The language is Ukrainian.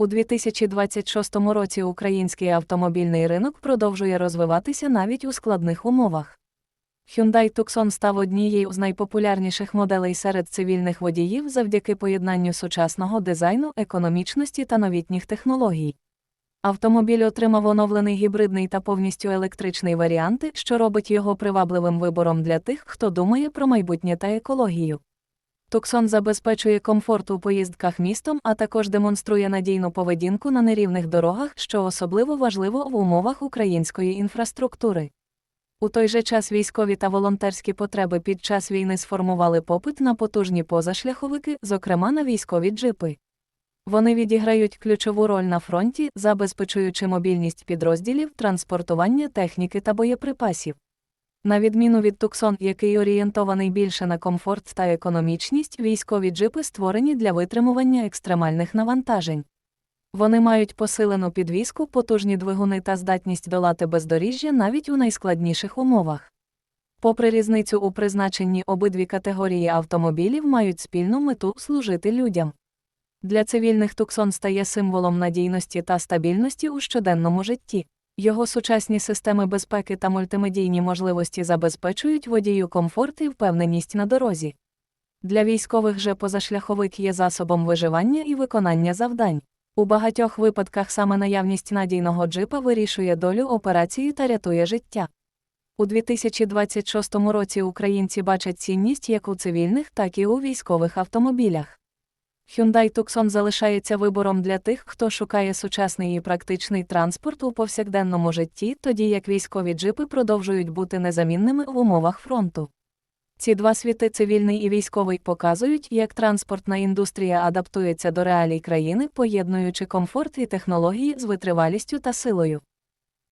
У 2026 році український автомобільний ринок продовжує розвиватися навіть у складних умовах. Hyundai Tucson став однією з найпопулярніших моделей серед цивільних водіїв завдяки поєднанню сучасного дизайну, економічності та новітніх технологій. Автомобіль отримав оновлений гібридний та повністю електричний варіанти, що робить його привабливим вибором для тих, хто думає про майбутнє та екологію. Туксон забезпечує комфорт у поїздках містом, а також демонструє надійну поведінку на нерівних дорогах, що особливо важливо в умовах української інфраструктури. У той же час військові та волонтерські потреби під час війни сформували попит на потужні позашляховики, зокрема на військові джипи. Вони відіграють ключову роль на фронті, забезпечуючи мобільність підрозділів, транспортування техніки та боєприпасів. На відміну від Туксон, який орієнтований більше на комфорт та економічність, військові джипи створені для витримування екстремальних навантажень. Вони мають посилену підвіску, потужні двигуни та здатність долати бездоріжжя навіть у найскладніших умовах. Попри різницю у призначенні обидві категорії автомобілів мають спільну мету служити людям. Для цивільних Туксон стає символом надійності та стабільності у щоденному житті. Його сучасні системи безпеки та мультимедійні можливості забезпечують водію комфорт і впевненість на дорозі. Для військових же позашляховик є засобом виживання і виконання завдань. У багатьох випадках саме наявність надійного джипа вирішує долю операції та рятує життя. У 2026 році українці бачать цінність як у цивільних, так і у військових автомобілях. Hyundai Tucson залишається вибором для тих, хто шукає сучасний і практичний транспорт у повсякденному житті, тоді як військові джипи продовжують бути незамінними в умовах фронту. Ці два світи, цивільний і військовий, показують, як транспортна індустрія адаптується до реалій країни, поєднуючи комфорт і технології з витривалістю та силою.